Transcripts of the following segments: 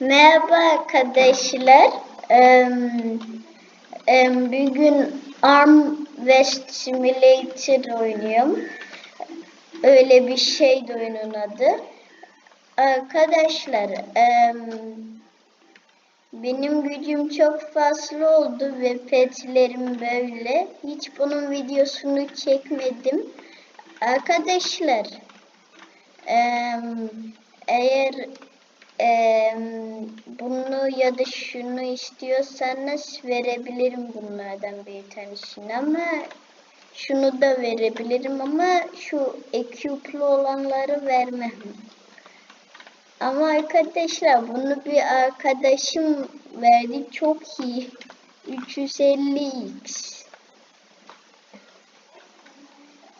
Merhaba arkadaşlar. Em, em, Bugün Arm West Simulator oynuyorum. Öyle bir şeydi oyunun adı. Arkadaşlar em, benim gücüm çok fazla oldu ve petlerim böyle. Hiç bunun videosunu çekmedim. Arkadaşlar em, eğer Eee, bunu ya da şunu istiyorsanız verebilirim bunlardan bir tanesini ama şunu da verebilirim ama şu ekipli olanları vermem. Ama arkadaşlar bunu bir arkadaşım verdi çok iyi. 350x.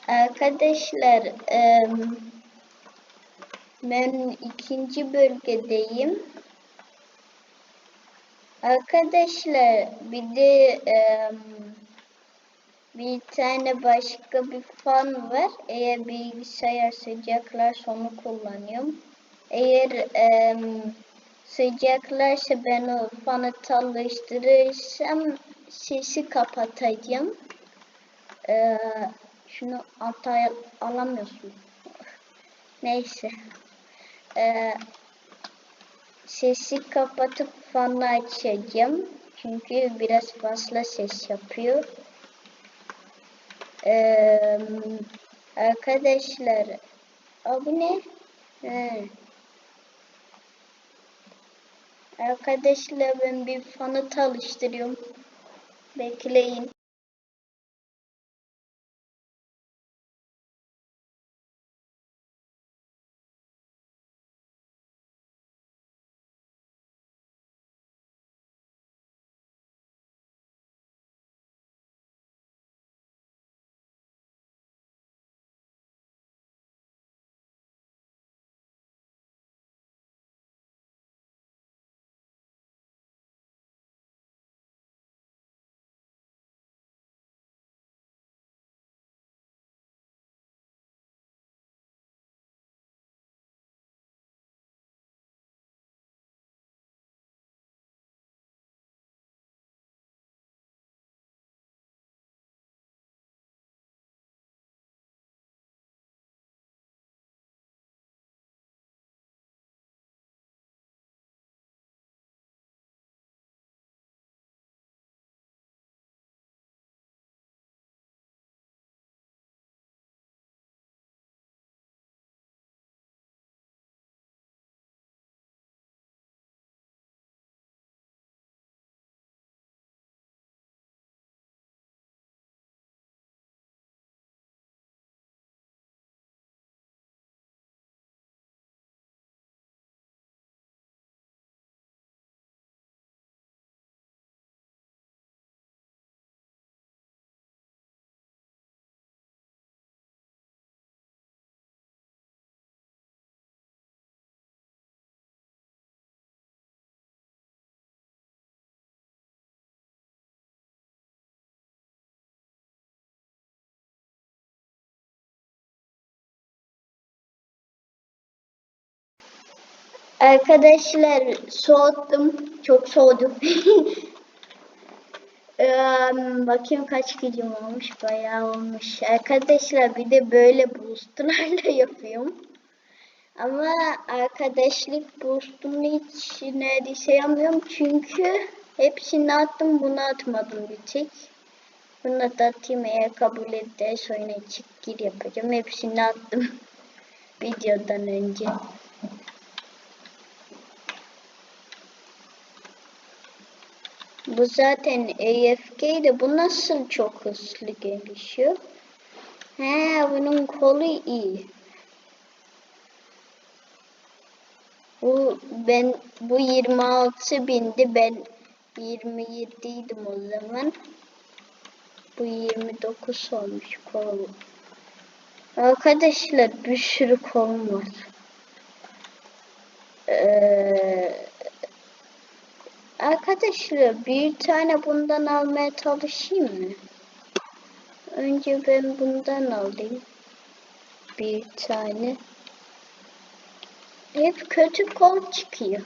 Arkadaşlar eee ben ikinci bölgedeyim. Arkadaşlar bir de e, bir tane başka bir fan var. Eğer bilgisayar sıcaklarsa onu kullanıyorum. Eğer e, sıcaklarsa ben o fanı çalıştırırsam sesi kapatacağım. E, şunu alamıyorsun. Neyse e, sesi kapatıp fanı açacağım. Çünkü biraz fazla ses yapıyor. E, arkadaşlar abi ne? He. Arkadaşlar ben bir fanı çalıştırıyorum. Bekleyin. Arkadaşlar soğuttum. Çok soğudum. Eee, bakayım kaç gücüm olmuş. Bayağı olmuş. Arkadaşlar bir de böyle boostlarla yapıyorum. Ama arkadaşlık boostunu hiç neredeyse yapmıyorum. Çünkü hepsini attım. Bunu atmadım bir tek. Bunu da atayım eğer kabul ederse oyuna çık gir yapacağım. Hepsini attım. Videodan önce. Bu zaten AFK'de bu nasıl çok hızlı gelişiyor? He bunun kolu iyi. Bu ben bu 26 bindi ben 27 idim o zaman. Bu 29 olmuş kol. Arkadaşlar bir sürü kolum var. Ee, Arkadaşlar bir tane bundan almaya çalışayım mı? Önce ben bundan alayım. Bir tane. Hep kötü kol çıkıyor.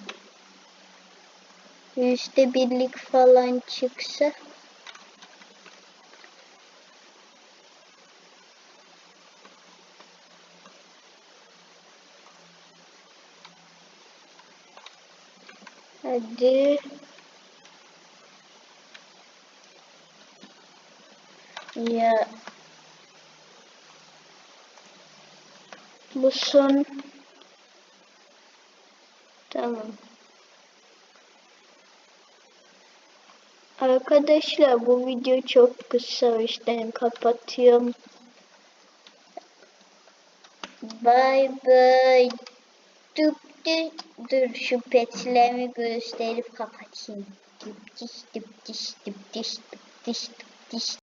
yüzde birlik falan çıksa. Hadi. Bu son. Tamam. Arkadaşlar bu video çok kısa o kapatıyorum. Bye bye. Dur, dur, dur şu petlerimi gösterip kapatayım. Dip diş dip diş dip diş dip diş.